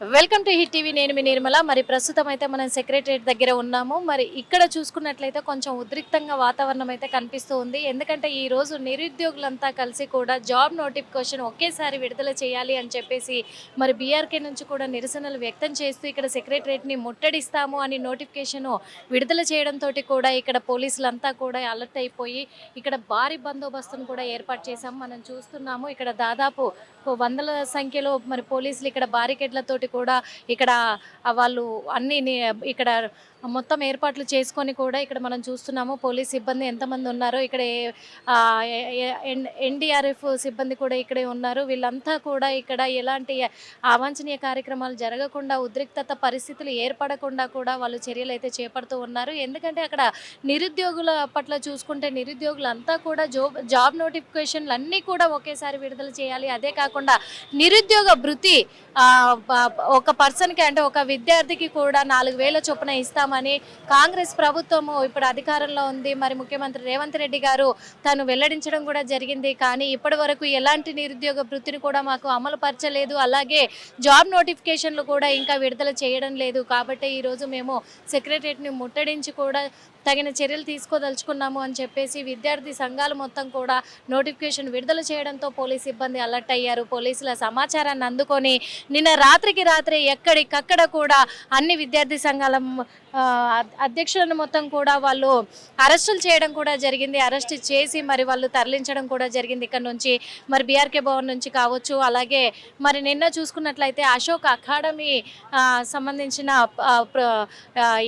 Welcome to hit TV. నేను మీ నిర్మల. మరి ప్రస్తుతం అయితే మనం సెక్రటరేట్ దగ్గర ఉన్నాము. మరి ఇక్కడ చూసుకున్నట్లయితే కొంచెం ఉద్రిక్తంగా వాతావరణం అయితే కనిపిస్తూ ఉంది. ఎందుకంటే ఈ రోజు నిరుద్యోగులంతా కలిసి కూడా జాబ్ నోటిఫికేషన్ ఒకేసారి విడుదల చేయాలి అని చెప్పేసి మరి బీఆర్కే నుంచి కూడా నిరసనలు వ్యక్తం చేస్తూ ఇక్కడ సెక్రటరేట్ని ముట్టడిస్తాము అని నోటిఫికేషన్ విడుదల చేయడంతో కూడా ఇక్కడ పోలీసులంతా కూడా అలర్ట్ అయిపోయి ఇక్కడ భారీ బందోబస్తును కూడా ఏర్పాటు చేశాము. మనం చూస్తున్నాము ఇక్కడ దాదాపు వందల సంఖ్యలో మరి పోలీసులు ఇక్కడ బారికేడ్లతోటి కూడా ఇక్కడ వాళ్ళు అన్ని ఇక్కడ మొత్తం ఏర్పాట్లు చేసుకొని కూడా ఇక్కడ మనం చూస్తున్నాము పోలీస్ సిబ్బంది ఎంతమంది ఉన్నారో. ఇక్కడ ఎన్డీఆర్ఎఫ్ సిబ్బంది కూడా ఇక్కడే ఉన్నారు. వీళ్ళంతా కూడా ఇక్కడ ఎలాంటి అవాంఛనీయ కార్యక్రమాలు జరగకుండా ఉద్రిక్తత పరిస్థితులు ఏర్పడకుండా కూడా వాళ్ళు చర్యలు అయితే చేపడుతూ ఉన్నారు. ఎందుకంటే అక్కడ నిరుద్యోగుల పట్ల చూసుకుంటే నిరుద్యోగులంతా కూడా జాబ్ జాబ్ నోటిఫికేషన్లు అన్నీ కూడా ఒకేసారి విడుదల చేయాలి. అదే కాకుండా నిరుద్యోగ భృతి ఒక పర్సన్కి అంటే ఒక విద్యార్థికి కూడా నాలుగు వేల చొప్పున ఇస్తామని అని కాంగ్రెస్ ప్రభుత్వము ఇప్పుడు అధికారంలో ఉంది. మరి ముఖ్యమంత్రి రేవంత్ రెడ్డి గారు తను వెల్లడించడం కూడా జరిగింది. కానీ ఇప్పటి వరకు ఎలాంటి నిరుద్యోగ వృత్తిని కూడా మాకు అమలు పరచలేదు. అలాగే జాబ్ నోటిఫికేషన్లు కూడా ఇంకా విడుదల చేయడం లేదు. కాబట్టి ఈరోజు మేము సెక్రటరియట్ని ముట్టడించి కూడా తగిన చర్యలు తీసుకోదలుచుకున్నాము అని చెప్పేసి విద్యార్థి సంఘాలు మొత్తం కూడా నోటిఫికేషన్ విడుదల చేయడంతో పోలీస్ సిబ్బంది అలర్ట్ అయ్యారు. పోలీసుల సమాచారాన్ని అందుకొని నిన్న రాత్రికి రాత్రి ఎక్కడికక్కడ కూడా అన్ని విద్యార్థి సంఘాల అధ్యక్షులను మొత్తం కూడా వాళ్ళు అరెస్టులు చేయడం కూడా జరిగింది. అరెస్ట్ చేసి మరి వాళ్ళు తరలించడం కూడా జరిగింది ఇక్కడ నుంచి. మరి బీఆర్కే భవన్ నుంచి కావచ్చు. అలాగే మరి నిన్న చూసుకున్నట్లయితే అశోక్ అకాడమీ సంబంధించిన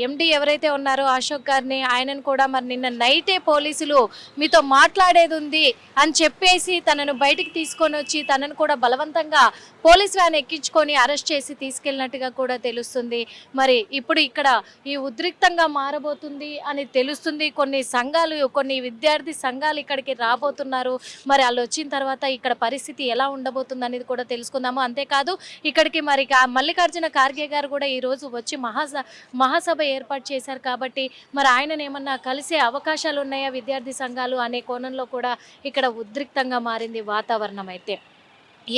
ఎండి ఎవరైతే ఉన్నారో అశోక్ గారిని ఆయనను కూడా మరి నిన్న నైటే పోలీసులు మీతో మాట్లాడేది ఉంది అని చెప్పేసి తనను బయటికి తీసుకొని వచ్చి తనను కూడా బలవంతంగా పోలీస్ వ్యాన్ ఎక్కించుకొని అరెస్ట్ చేసి తీసుకెళ్ళినట్టుగా కూడా తెలుస్తుంది. మరి ఇప్పుడు ఇక్కడ ఈ ఉద్రిక్తంగా మారబోతుంది అని తెలుస్తుంది. కొన్ని సంఘాలు కొన్ని విద్యార్థి సంఘాలు ఇక్కడికి రాబోతున్నారు. మరి వాళ్ళు వచ్చిన తర్వాత ఇక్కడ పరిస్థితి ఎలా ఉండబోతుంది అనేది కూడా తెలుసుకుందాము. అంతేకాదు ఇక్కడికి మరి మల్లికార్జున ఖార్గే గారు కూడా ఈరోజు వచ్చి మహాస మహాసభ ఏర్పాటు చేశారు కాబట్టి మరి ఆయనను ఏమన్నా కలిసే అవకాశాలు ఉన్నాయా విద్యార్థి సంఘాలు అనే కోణంలో కూడా ఇక్కడ ఉద్రిక్తంగా మారింది వాతావరణం అయితే?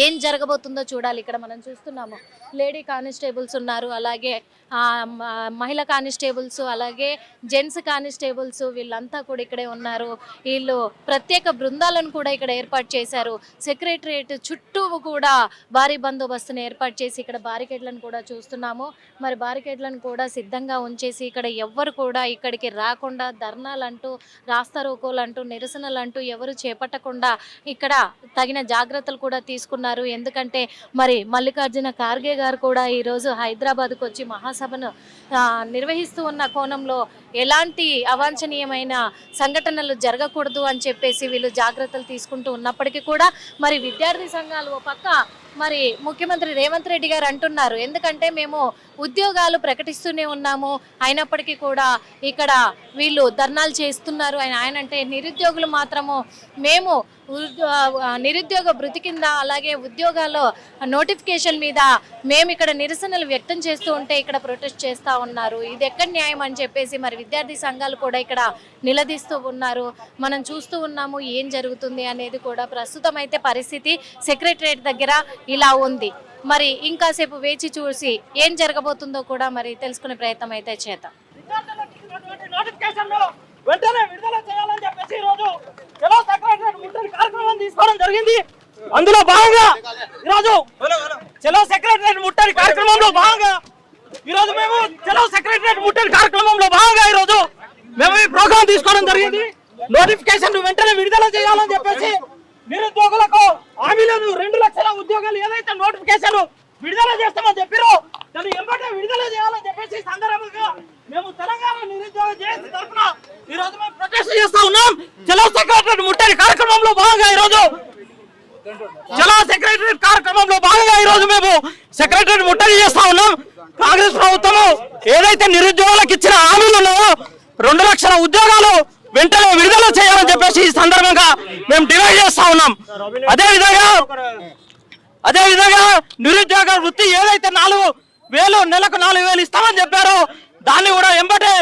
ఏం జరగబోతుందో చూడాలి. ఇక్కడ మనం చూస్తున్నాము. లేడీ కానిస్టేబుల్స్ ఉన్నారు. అలాగే మహిళ మహిళా కానిస్టేబుల్స్ అలాగే జెంట్స్ కానిస్టేబుల్స్ వీళ్ళంతా కూడా ఇక్కడే ఉన్నారు. వీళ్ళు ప్రత్యేక బృందాలను కూడా ఇక్కడ ఏర్పాటు చేశారు. సెక్రటరియట్ చుట్టూ కూడా భారీ బందోబస్తుని ఏర్పాటు చేసి ఇక్కడ బారికేడ్లను కూడా చూస్తున్నాము. మరి బారికేడ్లను కూడా సిద్ధంగా ఉంచేసి ఇక్కడ ఎవ్వరు కూడా ఇక్కడికి రాకుండా ధర్నాలంటూ రాస్తారోకోలు అంటూ నిరసనలు అంటూ ఎవరు చేపట్టకుండా ఇక్కడ తగిన జాగ్రత్తలు కూడా తీసుకున్నారు ఎందుకంటే మరి మల్లికార్జున ఖార్గే గారు కూడా ఈరోజు హైదరాబాద్కు వచ్చి మహాసభను నిర్వహిస్తూ ఉన్న కోణంలో ఎలాంటి అవాంఛనీయమైన సంఘటనలు జరగకూడదు అని చెప్పేసి వీళ్ళు జాగ్రత్తలు తీసుకుంటూ ఉన్నప్పటికీ కూడా మరి విద్యార్థి సంఘాలు ఓ పక్క మరి ముఖ్యమంత్రి రేవంత్ రెడ్డి గారు అంటున్నారు. ఎందుకంటే మేము ఉద్యోగాలు ప్రకటిస్తూనే ఉన్నాము. అయినప్పటికీ కూడా ఇక్కడ వీళ్ళు ధర్నాలు చేస్తున్నారు. ఆయన ఆయన అంటే నిరుద్యోగులు మాత్రము. మేము నిరుద్యోగ భృతి కింద అలాగే ఉద్యోగాల్లో నోటిఫికేషన్ మీద మేము ఇక్కడ నిరసనలు వ్యక్తం చేస్తూ ఉంటే ఇక్కడ ప్రొటెస్ట్ చేస్తూ ఉన్నారు. ఇది ఎక్కడ న్యాయం అని చెప్పేసి మరి విద్యార్థి సంఘాలు కూడా ఇక్కడ నిలదీస్తూ ఉన్నారు. మనం చూస్తూ ఉన్నాము ఏం జరుగుతుంది అనేది కూడా. ప్రస్తుతం అయితే పరిస్థితి సెక్రటరేట్ దగ్గర ఇలా ఉంది. మరి ఇంకాసేపు వేచి చూసి ఏం జరగబోతుందో కూడా మరి తెలుసుకునే ప్రయత్నం అయితే చేద్దాం. విద్యార్థులకు ఇచ్చినటువంటి నోటిఫికేషన్ను వెంటనే విడుదల చేయాలని చెప్పేసి ఈ రోజు ఎలా సెక్రటరీ ముట్టడి కార్యక్రమం తీసుకోవడం జరిగింది. అందులో భాగంగా ఈరోజు చలో సెక్రటరీ ముట్టడి కార్యక్రమంలో భాగంగా ఈరోజు మేము చలో సెక్రటరీ ముట్టడి కార్యక్రమంలో భాగంగా ఈరోజు మేము ఈ ప్రోగ్రాం తీసుకోవడం జరిగింది. నోటిఫికేషన్ వెంటనే విడుదల చేయాలని చెప్పేసి నిరుద్యోగులకు హామీలను రెండు లక్షల ఉద్యోగాలు ఏదైతే నోటిఫికేషన్ విడుదల చేస్తామని చెప్పారో దాన్ని ఎంబటే విడుదల చేయాలని చెప్పేసి ఈ సందర్భంగా మేము తెలంగాణ నిరుద్యోగ జేఏసీ తరఫున ఈ రోజు మేము ప్రొటెస్ట్ చేస్తా ఉన్నాం చలో సెక్రటరీ ముట్టడి కార్యక్రమంలో భాగంగా ఈ రోజు చలో సెక్రటరీ కార్యక్రమంలో భాగంగా ఈ రోజు మేము సెక్రటరీ ముట్టడి చేస్తా ఉన్నాం కాంగ్రెస్ ప్రభుత్వం ఏదైతే నిరుద్యోగులకు ఇచ్చిన హామీలు ఉన్నాయో రెండు లక్షల ఉద్యోగాలు వెంటనే విడుదల చేయాలని చెప్పేసి ఈ సందర్భంగా మేము డిమాండ్ చేస్తా ఉన్నాం. అదే విధంగా అదే విధంగా నిరుద్యోగ వృత్తి ఏదైతే నాలుగు వేలు నెలకు నాలుగు వేలు ఇస్తామని చెప్పారో దాన్ని కూడా ఎంబటే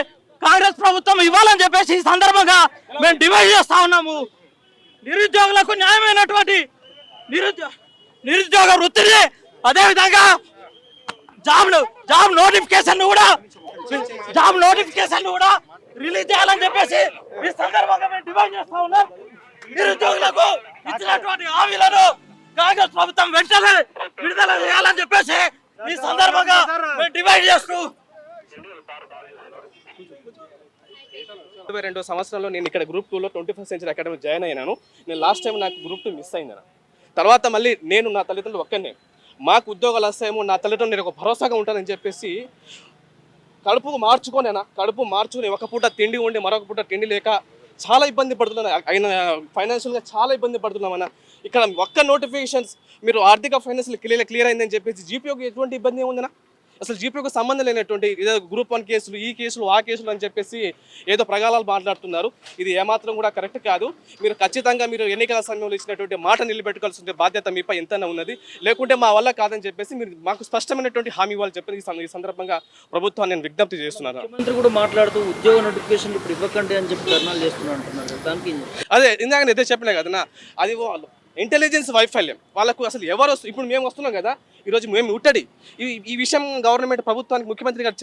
కాంగ్రెస్ ప్రభుత్వం ఇవ్వాలని చెప్పేసి ఈ సందర్భంగా మేము డిమాండ్ చేస్తా ఉన్నాము. నిరుద్యోగులకు న్యాయమైనటువంటి నిరుద్యోగ నిరుద్యోగ వృత్తిని అదే విధంగా జాబ్ జాబ్ నోటిఫికేషన్ కూడా జాబ్ నోటిఫికేషన్ కూడా రిలీజ్ చేయాలని చెప్పేసి ఈ సందర్భంగా మేము డిమాండ్ చేస్తా ఉన్నాం. నిరుద్యోగులకు ఇచ్చినటువంటి హామీలను కాంగ్రెస్ ప్రభుత్వం వెంటనే విడుదల చేయాలని చెప్పేసి ఈ సందర్భంగా మేము చేస్తూ ఇరవై రెండో సంవత్సరంలో నేను ఇక్కడ గ్రూప్ టూలో twenty first century academy join అయినాను. నేను లాస్ట్ టైం నాకు గ్రూప్ టూ మిస్ అయింది తర్వాత మళ్ళీ నేను నా తల్లిదండ్రులు ఒక్కనే. మాకు ఉద్యోగాలు వస్తాయేమో నా తల్లిదండ్రులు నేను ఒక భరోసాగా ఉంటానని చెప్పేసి కడుపు మార్చుకోనేనా కడుపు మార్చుకుని ఒక పూట తిండి ఉండి మరొక పూట తిండి లేక చాలా ఇబ్బంది పడుతున్నాను అయిన ఫైనాన్షియల్గా చాలా ఇబ్బంది పడుతున్నామన్నా ఇక్కడ ఒక్క నోటిఫికేషన్స్ మీరు ఆర్థిక ఫైనాన్షియల్ క్లియర్ క్లియర్ అయిందని చెప్పేసి జీపీఓకి ఎటువంటి ఇబ్బంది ఏముందనా అసలు జీపీఓకి సంబంధం లేనటువంటి ఏదో గ్రూప్ వన్ కేసులు ఈ కేసులు ఆ కేసులు అని చెప్పేసి ఏదో ప్రగాలాలు మాట్లాడుతున్నారు ఇది ఏమాత్రం కూడా కరెక్ట్ కాదు మీరు ఖచ్చితంగా మీరు ఎన్నికల సమయంలో ఇచ్చినటువంటి మాట నిలబెట్టుకోవాల్సిన బాధ్యత మీపై ఎంతైనా ఉన్నది లేకుంటే మా వల్ల కాదని చెప్పేసి మీరు మాకు స్పష్టమైనటువంటి హామీ ఇవ్వాలి చెప్పి ఈ సందర్భంగా ప్రభుత్వాన్ని నేను విజ్ఞప్తి చేస్తున్నాను ముఖ్యమంత్రి కూడా మాట్లాడుతూ ఉద్యోగ నోటిఫికేషన్ ఇప్పుడు ఇవ్వకండి అని చెప్పి ధర్నాలు చేస్తున్నారు అంటున్నారు కదా. దానికి ఏం చెప్తారు? అదే ఇందాక నేను చెప్పిన కదా అది ఇంటెలిజెన్స్ వైఫల్యం. వాళ్ళకు అసలు ఎవరు వస్తు ఇప్పుడు మేము వస్తున్నాం కదా ఈరోజు మేము ఉట్టడి ఈ ఈ విషయం గవర్నమెంట్ ప్రభుత్వానికి ముఖ్యమంత్రి గారు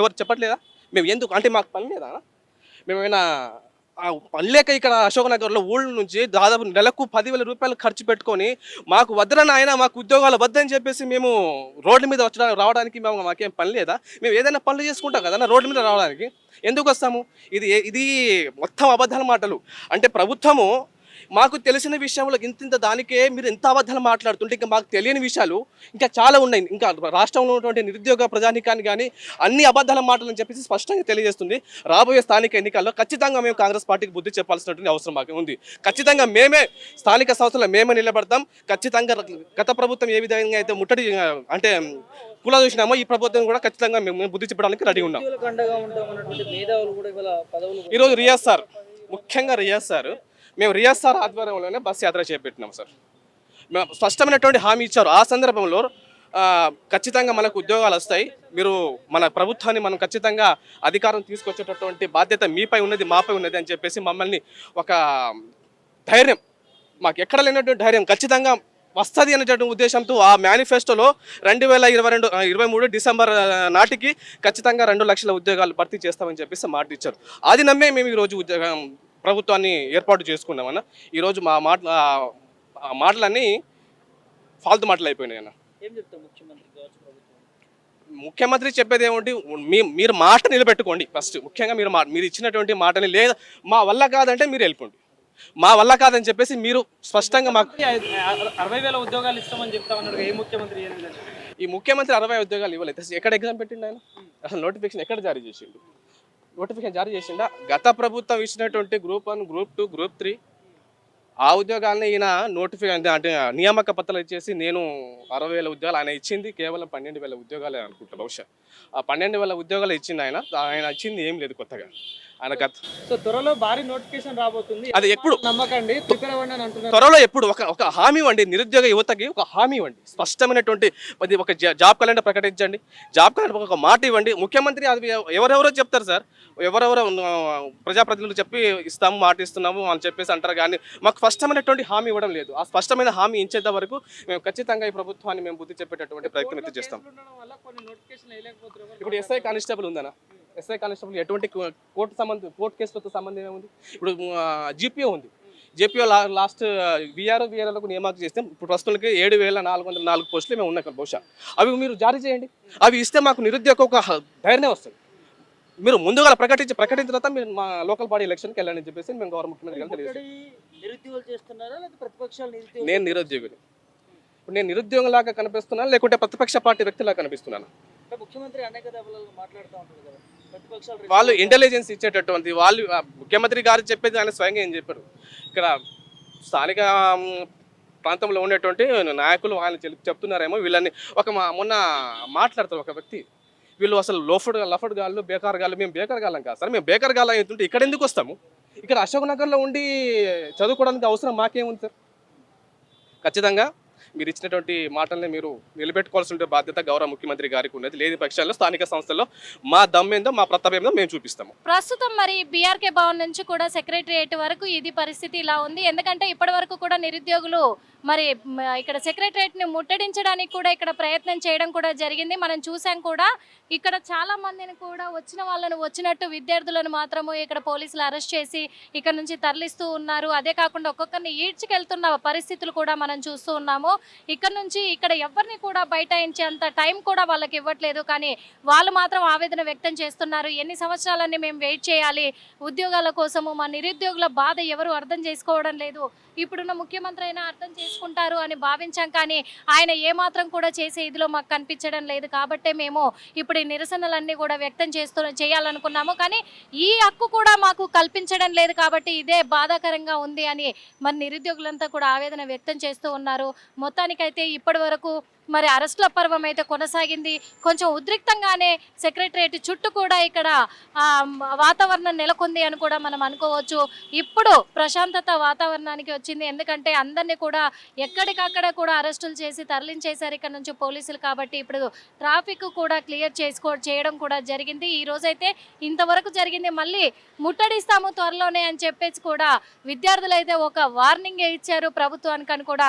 ఎవరు చెప్పట్లేదా? మేము ఎందుకు? అంటే మాకు పని లేదా? మేమైనా పని లేక ఇక్కడ అశోక్ నగర్లో ఊళ్ళ నుంచి దాదాపు నెలకు పదివేల రూపాయలు ఖర్చు పెట్టుకొని మాకు వద్దరని ఆయన మాకు ఉద్యోగాలు వద్దని చెప్పేసి మేము రోడ్ల మీద వచ్చడానికి రావడానికి మేము మాకేం పని లేదా? మేము ఏదైనా పనులు చేసుకుంటాం కదా రోడ్ల మీద రావడానికి. ఎందుకు వస్తాము? ఇది ఇది మొత్తం అబద్ధాల మాటలు. అంటే ప్రభుత్వము మాకు తెలిసిన విషయంలో ఇంత ఇంత దానికే మీరు ఎంత అబద్ధాలు మాట్లాడుతుంటే ఇంకా మాకు తెలియని విషయాలు ఇంకా చాలా ఉన్నాయి. ఇంకా రాష్ట్రంలో ఉన్నటువంటి నిరుద్యోగ ప్రజానికాన్ని కానీ అన్ని అబద్ధాల మాటలు అని చెప్పేసి స్పష్టంగా తెలియజేస్తుంది. రాబోయే స్థానిక ఎన్నికల్లో ఖచ్చితంగా మేము కాంగ్రెస్ పార్టీకి బుద్ధి చెప్పాల్సినటువంటి అవసరం మాకు ఉంది. ఖచ్చితంగా మేమే స్థానిక సంస్థలు మేమే నిలబడతాం. ఖచ్చితంగా గత ప్రభుత్వం ఏ విధంగా అయితే ముట్టడి అంటే కులా చూసినామో ఈ ప్రభుత్వం కూడా ఖచ్చితంగా మేము బుద్ధి చెప్పడానికి రెడీ ఉన్నాం. ఈరోజు రియాజ్ సార్ ముఖ్యంగా రియాజ్ సార్ మేము రియాజ్ సార్ ఆధ్వర్యంలోనే బస్ యాత్ర చేపట్టినాం సార్. మేము స్పష్టమైనటువంటి హామీ ఇచ్చారు. ఆ సందర్భంలో ఖచ్చితంగా మనకు ఉద్యోగాలు వస్తాయి. మీరు మన ప్రభుత్వాన్ని మనం ఖచ్చితంగా అధికారం తీసుకొచ్చేటటువంటి బాధ్యత మీపై ఉన్నది మాపై ఉన్నది అని చెప్పేసి మమ్మల్ని ఒక ధైర్యం మాకు ఎక్కడ లేనటువంటి ధైర్యం ఖచ్చితంగా వస్తుంది అనేటువంటి ఉద్దేశంతో ఆ మేనిఫెస్టోలో రెండు వేల ఇరవై రెండు ఇరవై మూడు డిసెంబర్ నాటికి ఖచ్చితంగా రెండు లక్షల ఉద్యోగాలు భర్తీ చేస్తామని చెప్పేసి మాట ఇచ్చారు అది నమ్మే మేము ఈరోజు ఉద్యోగం ప్రభుత్వాన్ని ఏర్పాటు చేసుకున్నామన్న ఈరోజు మా మాట మాటలన్నీ ఫాల్తు మాటలు అయిపోయినాయి అన్న. ముఖ్యమంత్రి చెప్పేది ఏమిటి మీ మీరు మాట నిలబెట్టుకోండి ఫస్ట్. ముఖ్యంగా మీరు మా మీరు ఇచ్చినటువంటి మాటని లేదా మా వల్ల కాదంటే మీరు వెళ్ళిపోండి. మా వల్ల కాదని చెప్పేసి మీరు స్పష్టంగా మాకు అరవై వేల ఉద్యోగాలు ఇస్తామని చెప్తామన్నారు ఏ ముఖ్యమంత్రి ఈ ముఖ్యమంత్రి అరవై ఉద్యోగాలు ఇవ్వలేదు. ఎక్కడ ఎగ్జామ్ పెట్టిండు ఆయన? అసలు నోటిఫికేషన్ ఎక్కడ జారీ చేసిండు? నోటిఫికేషన్ జారీ చేసిండా? గత ప్రభుత్వం ఇచ్చినటువంటి group one group two group three ఆ ఉద్యోగాలని ఈయన నోటిఫికేషన్ అంటే నియామక పత్రాలు ఇచ్చేసి నేను అరవై వేల ఉద్యోగాలు ఆయన ఇచ్చింది కేవలం పన్నెండు వేల ఉద్యోగాలే అనుకుంటా బహుశా ఆ పన్నెండు వేల ఉద్యోగాలు ఇచ్చింది ఆయన ఆయన ఇచ్చింది ఏం లేదు కొత్తగా. ఆయన సో త్వరలో భారీ నోటిఫికేషన్ రాబోతుంది. అది ఎప్పుడు? నమ్మకండి త్వరలో ఎప్పుడు? ఒక ఒక హామీ ఇవ్వండి నిరుద్యోగ యువతకి ఒక హామీ ఇవ్వండి. స్పష్టమైనటువంటి అది ఒక జాబ్ క్యాలెండర్ ప్రకటించండి. జాబ్ క్యాలెండర్ ఒక మాట ఇవ్వండి. ముఖ్యమంత్రి అది ఎవరెవరో చెప్తారు సార్. ఎవరెవరో ప్రజాప్రతినిధులు చెప్పి ఇస్తాము మాట ఇస్తున్నాము అని చెప్పేసి అంటారు కానీ మాకు స్పష్టమైనటువంటి హామీ ఇవ్వడం లేదు. ఆ స్పష్టమైన హామీ ఇచ్చేంత వరకు మేము ఖచ్చితంగా ఈ ప్రభుత్వాన్ని మేము బుద్ధి చెప్పేటటువంటి ప్రయత్నం అయితే చేస్తాం. ఇప్పుడు ఎస్ఐ కానిస్టేబుల్ ఉందనా? ఎస్ఐ కానిస్టేబుల్ ఎటువంటి కోర్టు సంబంధం కోర్టు కేసులతో సంబంధం ఏముంది? ఇప్పుడు జీపీఓ ఉంది. జీపీఓ లాస్ట్ విఆర్ఓ విఆర్ఓలకు నియామకం చేస్తే ఇప్పుడు ప్రస్తుతానికి ఏడు వేల నాలుగు వందల నాలుగు పోస్టులు మేము ఉన్నాయి బహుశా. అవి మీరు జారీ చేయండి. అవి ఇస్తే మాకు నిరుద్యోగ ఒక ధైర్యం వస్తుంది. మీరు ముందుగా ప్రకటించి ప్రకటించిన తర్వాత మీరు మా లోకల్ బాడీ ఎలక్షన్కి వెళ్ళండి చెప్పేసి మేము గవర్నమెంట్ ముఖ్యమంత్రి నేను నిరుద్యోగిని. ఇప్పుడు నేను నిరుద్యోగంలాగా కనిపిస్తున్నాను లేకుంటే ప్రతిపక్ష పార్టీ వ్యక్తిలాగా కనిపిస్తున్నాను? ముఖ్యమంత్రి అనేక దెబ్బలు మాట్లాడుతూ కదా. వాళ్ళు ఇంటెలిజెన్స్ ఇచ్చేటటువంటి వాళ్ళు ముఖ్యమంత్రి గారు చెప్పేది ఆయన స్వయంగా ఏం చెప్పారు? ఇక్కడ స్థానిక ప్రాంతంలో ఉండేటువంటి నాయకులు ఆయన చెప్- చెప్తున్నారేమో వీళ్ళని ఒక మా- మొన్న మాట్లాడతారు ఒక వ్యక్తి. వీళ్ళు అసలు లోఫడ్ లఫడ్ గాళ్ళు బేకార్ గాళ్ళు మేము బేకార్ గాళ్ళం కాదు సార్. మేము బేకార్ గాళ్ళం అవుతుంటే ఇక్కడ ఎందుకు వస్తాము? ఇక్కడ అశోక్ నగర్లో ఉండి చదువుకోవడానికి అవసరం మాకేముంది సార్? ఖచ్చితంగా మీరు ఇచ్చినటువంటి మాటల్ని మీరు నిలబెట్టుకోవాల్సిన బాధ్యత గౌరవ ముఖ్యమంత్రి గారికి ఉన్నది. లేని పక్షాల్లో స్థానిక సంస్థల్లో మా దమ్మేందో మా ప్రతాపేందో మేము చూపిస్తాము. ప్రస్తుతం మరి బీఆర్కే భవన్ నుంచి కూడా సెక్రటరియేట్ వరకు ఇది పరిస్థితి ఇలా ఉంది. ఎందుకంటే ఇప్పటి వరకు కూడా నిరుద్యోగులు మరి ఇక్కడ సెక్రటరియేట్ని ముట్టడించడానికి కూడా ఇక్కడ ప్రయత్నం చేయడం కూడా జరిగింది. మనం చూసాం కూడా ఇక్కడ చాలా మందిని కూడా వచ్చిన వాళ్ళను వచ్చినట్టు విద్యార్థులను మాత్రము ఇక్కడ పోలీసులు అరెస్ట్ చేసి ఇక్కడ నుంచి తరలిస్తూ ఉన్నారు. అదే కాకుండా ఒక్కొక్కరిని ఈడ్చుకెళ్తున్న పరిస్థితులు కూడా మనం చూస్తూ ఉన్నాము. ఇక్కడ నుంచి ఇక్కడ ఎవరిని కూడా బైఠాయించేంత టైం కూడా వాళ్ళకి ఇవ్వట్లేదు. కానీ వాళ్ళు మాత్రం ఆవేదన వ్యక్తం చేస్తున్నారు. ఎన్ని సంవత్సరాలని మేము వెయిట్ చేయాలి? ఉద్యోగాల కోసము మా నిరుద్యోగుల బాధ ఎవరు అర్థం చేసుకోవడం లేదు. ఇప్పుడున్న ముఖ్యమంత్రి అయినా అర్థం చేసుకుంటారు అని భావించాం కానీ ఆయన ఏమాత్రం కూడా చేసే ఇదిలో మాకు కనిపించడం లేదు. కాబట్టే మేము ఇప్పుడు ఈ నిరసనలన్నీ కూడా వ్యక్తం చేస్తూ చేయాలనుకున్నాము. కానీ ఈ హక్కు కూడా మాకు కల్పించడం లేదు కాబట్టి ఇదే బాధాకరంగా ఉంది అని మరి నిరుద్యోగులంతా కూడా ఆవేదన వ్యక్తం చేస్తూ ఉన్నారు. మొత్తానికైతే ఇప్పటి వరకు మరి అరెస్టుల పర్వం అయితే కొనసాగింది. కొంచెం ఉద్రిక్తంగానే సెక్రటరేట్ చుట్టూ కూడా ఇక్కడ వాతావరణం నెలకొంది అని కూడా మనం అనుకోవచ్చు. ఇప్పుడు ప్రశాంతత వాతావరణానికి వచ్చింది. ఎందుకంటే అందరినీ కూడా ఎక్కడికక్కడ కూడా అరెస్టులు చేసి తరలించేశారు ఇక్కడ నుంచి పోలీసులు కాబట్టి ఇప్పుడు ట్రాఫిక్ కూడా క్లియర్ చేసుకో చేయడం కూడా జరిగింది. ఈ రోజైతే ఇంతవరకు జరిగింది. మళ్ళీ ముట్టడిస్తాము త్వరలోనే అని చెప్పేసి కూడా విద్యార్థులు అయితే ఒక వార్నింగ్ ఇచ్చారు ప్రభుత్వానికి అని కూడా